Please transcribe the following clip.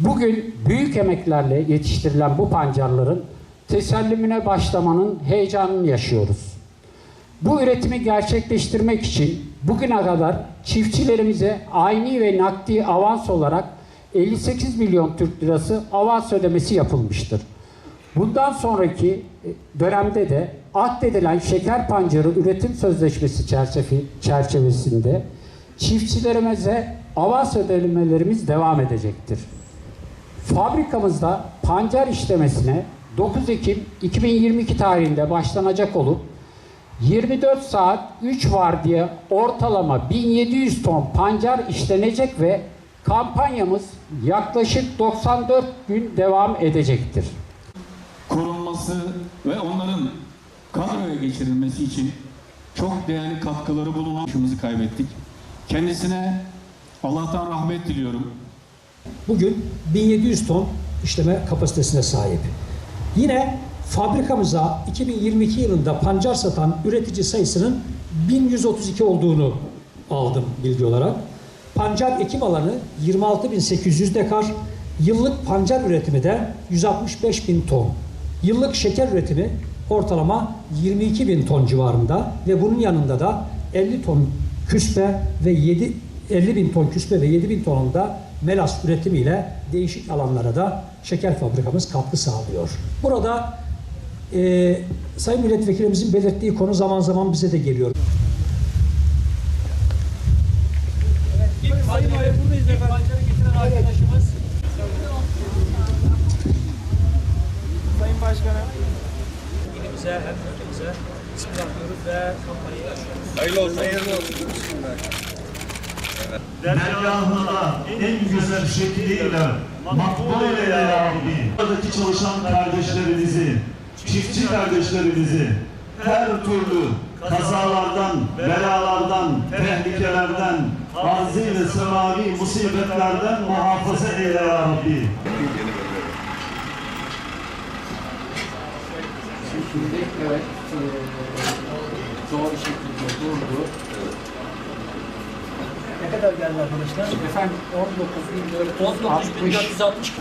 Bugün büyük emeklerle yetiştirilen bu pancarların tesellimine başlamanın heyecanını yaşıyoruz. Bu üretimi gerçekleştirmek için bugüne kadar çiftçilerimize ayni ve nakdi avans olarak 58 milyon Türk lirası avans ödemesi yapılmıştır. Bundan sonraki e, dönemde de addedilen şeker pancarı üretim sözleşmesi çerçeve- çerçevesinde çiftçilerimize avans ödemelerimiz devam edecektir. Fabrikamızda pancar işlemesine 9 Ekim 2022 tarihinde başlanacak olup 24 saat 3 var diye ortalama 1700 ton pancar işlenecek ve kampanyamız yaklaşık 94 gün devam edecektir. korunması ve onların kadroya geçirilmesi için çok değerli katkıları bulunan kaybettik. Kendisine Allah'tan rahmet diliyorum. Bugün 1700 ton işleme kapasitesine sahip. Yine fabrikamıza 2022 yılında pancar satan üretici sayısının 1132 olduğunu aldım bilgi olarak. Pancar ekim alanı 26.800 dekar, yıllık pancar üretimi de 165.000 ton. Yıllık şeker üretimi ortalama 22.000 ton civarında ve bunun yanında da 50 ton küspe ve 7 50 bin ton küspe ve 7 bin tonunda melas üretimiyle değişik alanlara da şeker fabrikamız katkı sağlıyor. Burada e, Sayın Milletvekilimizin belirttiği konu zaman zaman bize de geliyor. Sayın Valim buradayız efendim. Pancarı getiren arkadaşımız. Sayın Başkanım. İlimize hem ülkemize bismillah diyoruz ve kampanyayı açıyoruz. Dergahında en güzel şekliyle makbul eyle ya Rabbi. Buradaki çalışan kardeşlerimizi, çiftçi kardeşlerimizi her türlü kazalardan, belalardan, tehlikelerden, arzi ve semavi musibetlerden muhafaza eyle ya Rabbi. Evet doğru şekilde durdu. Ne kadar geldi arkadaşlar? Efendim 19.460 19.460